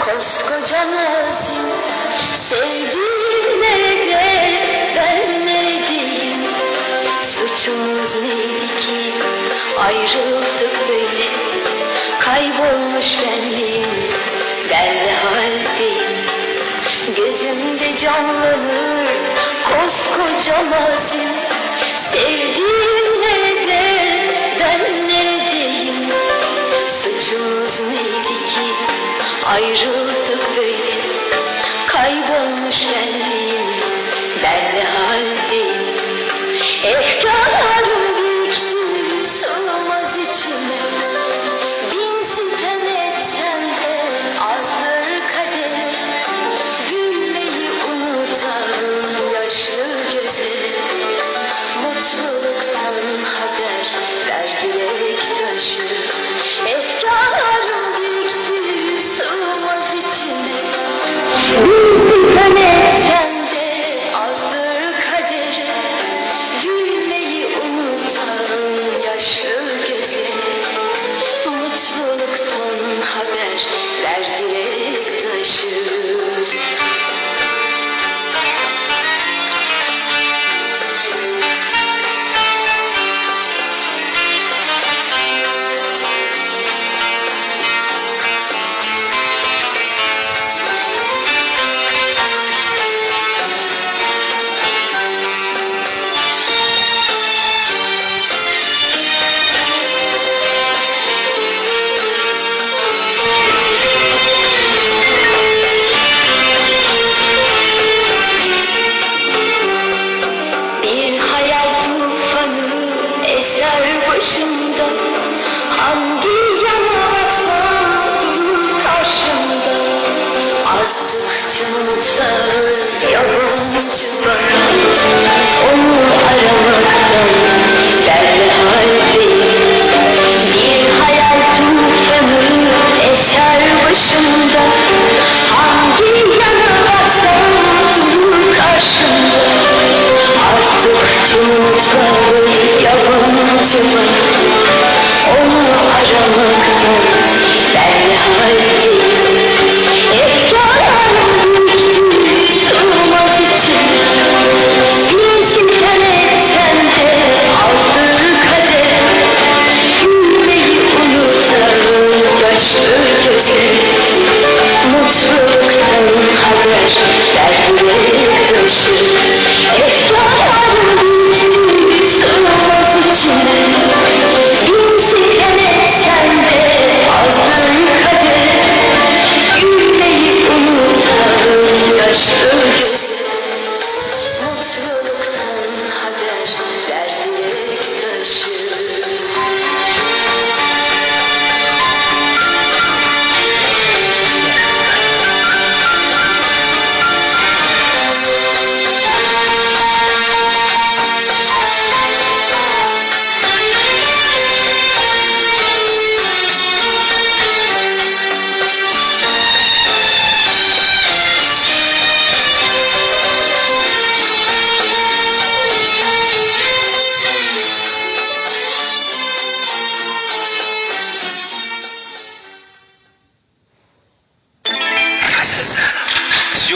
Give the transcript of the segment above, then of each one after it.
Koskoca nazim Sevdiğim nerede Ben neredeyim Suçumuz neydi ki? Ayrıldık böyle Kaybolmuş benliğim. Ben ne haldeyim? Gözümde canlanır Koskoca mazim Sevdiğim Suçumuz neydi ki Ayrıldık böyle. Kaybolmuş benliğim Ben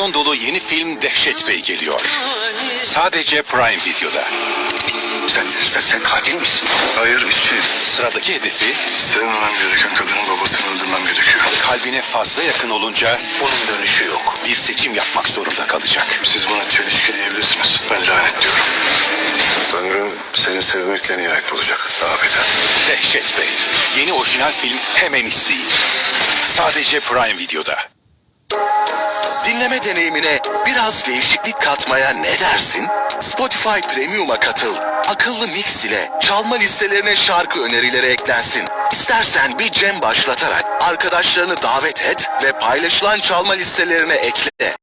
Aksiyon dolu yeni film Dehşet Bey geliyor. Sadece Prime Video'da. Sen, sen, sen katil misin? Hayır işçiyim. Sıradaki hedefi Sevmemem gereken kadının babasını öldürmem gerekiyor. kalbine fazla yakın olunca Onun dönüşü yok. bir seçim yapmak zorunda kalacak. Siz buna çelişki diyebilirsiniz. Ben lanetliyorum. Ömrüm seni sevmekle nihayet bulacak. Beter. Dehşet Bey. Yeni orijinal film hemen izleyin. Sadece Prime Video'da. Dinleme deneyimine biraz değişiklik katmaya ne dersin? Spotify Premium'a katıl. Akıllı mix ile çalma listelerine şarkı önerileri eklensin. İstersen bir cem başlatarak arkadaşlarını davet et ve paylaşılan çalma listelerine ekle.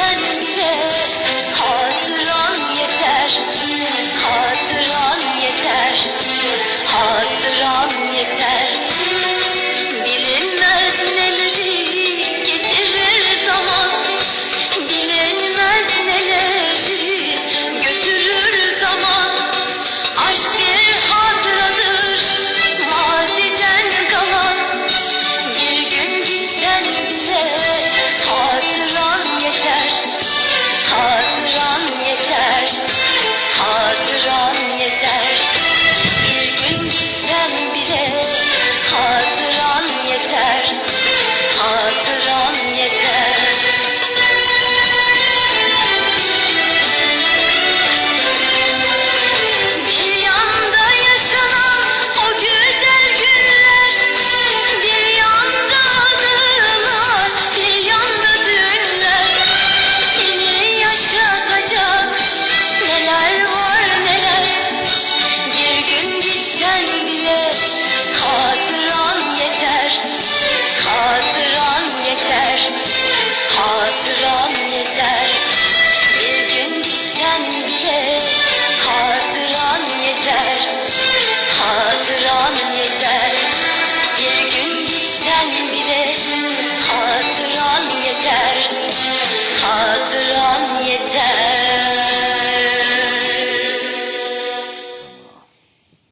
turning